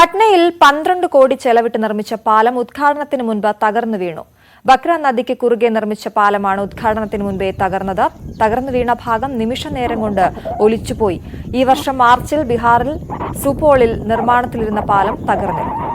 പട്നയിൽ പന്ത്രണ്ട് കോടി ചെലവിട്ട് നിർമ്മിച്ച പാലം ഉദ്ഘാടനത്തിന് മുൻപ് തകർന്നു വീണു. ബക്ര നദിക്ക് കുറുകെ നിർമ്മിച്ച പാലമാണ് ഉദ്ഘാടനത്തിന് മുൻപേ തകർന്നത്. തകർന്നു വീണ ഭാഗം നിമിഷ നേരം കൊണ്ട് ഒലിച്ചുപോയി. ഈ വർഷം മാർച്ചിൽ ബീഹാറിൽ സുപോളിൽ നിർമ്മാണത്തിലിരുന്ന പാലം തകർന്നിരുന്നു.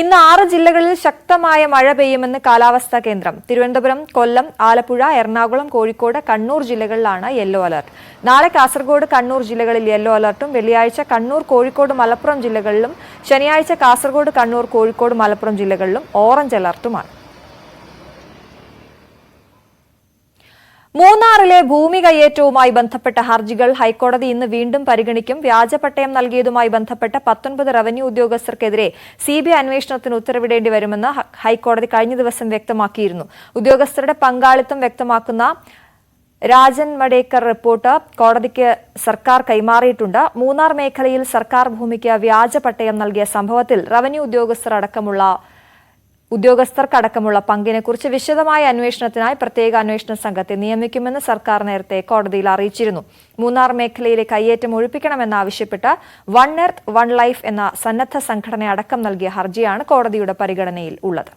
ഇന്ന് ആറ് ജില്ലകളിൽ ശക്തമായ മഴ പെയ്യുമെന്ന് കാലാവസ്ഥാ കേന്ദ്രം. തിരുവനന്തപുരം കൊല്ലം ആലപ്പുഴ എറണാകുളം കോഴിക്കോട് കണ്ണൂർ ജില്ലകളിലാണ് യെല്ലോ അലർട്ട്. നാളെ കാസർഗോഡ് കണ്ണൂർ ജില്ലകളിൽ യെല്ലോ അലർട്ടും. വെള്ളിയാഴ്ച കണ്ണൂർ കോഴിക്കോട് മലപ്പുറം ജില്ലകളിലും ശനിയാഴ്ച കാസർഗോഡ് കണ്ണൂർ കോഴിക്കോട് മലപ്പുറം ജില്ലകളിലും ഓറഞ്ച് അലർട്ടുമാണ്. മൂന്നാറിലെ ഭൂമി കയ്യേറ്റവുമായി ബന്ധപ്പെട്ട ഹർജികൾ ഹൈക്കോടതി ഇന്ന് വീണ്ടും പരിഗണിക്കും. വ്യാജപട്ടയം നൽകിയതുമായി ബന്ധപ്പെട്ട പത്തൊൻപത് റവന്യൂ ഉദ്യോഗസ്ഥർക്കെതിരെ സിബിഐ അന്വേഷണത്തിന് ഉത്തരവിടേണ്ടി വരുമെന്ന് ഹൈക്കോടതി കഴിഞ്ഞ ദിവസം വ്യക്തമാക്കിയിരുന്നു. ഉദ്യോഗസ്ഥരുടെ പങ്കാളിത്തം വ്യക്തമാക്കുന്ന രാജൻ മടേക്കർ റിപ്പോർട്ട് കോടതിക്ക് സർക്കാർ കൈമാറിയിട്ടുണ്ട്. മൂന്നാർ മേഖലയിൽ സർക്കാർ ഭൂമിക്ക് വ്യാജപട്ടയം നൽകിയ സംഭവത്തിൽ റവന്യൂ ഉദ്യോഗസ്ഥർ അടക്കമുള്ള ഉദ്യോഗസ്ഥർക്കടക്കമുള്ള പങ്കിനെക്കുറിച്ച് വിശദമായ അന്വേഷണത്തിനായി പ്രത്യേക അന്വേഷണ സംഘത്തെ നിയമിക്കുമെന്ന് സർക്കാർ നേരത്തെ കോടതിയിൽ അറിയിച്ചിരുന്നു. മൂന്നാർ മേഖലയിലെ കയ്യേറ്റം ഒഴിപ്പിക്കണമെന്നാവശ്യപ്പെട്ട് വൺ എർത്ത് വൺ ലൈഫ് എന്ന സന്നദ്ധ സംഘടന അടക്കം നൽകിയ ഹർജിയാണ് കോടതിയുടെ പരിഗണനയിൽ ഉള്ളത്.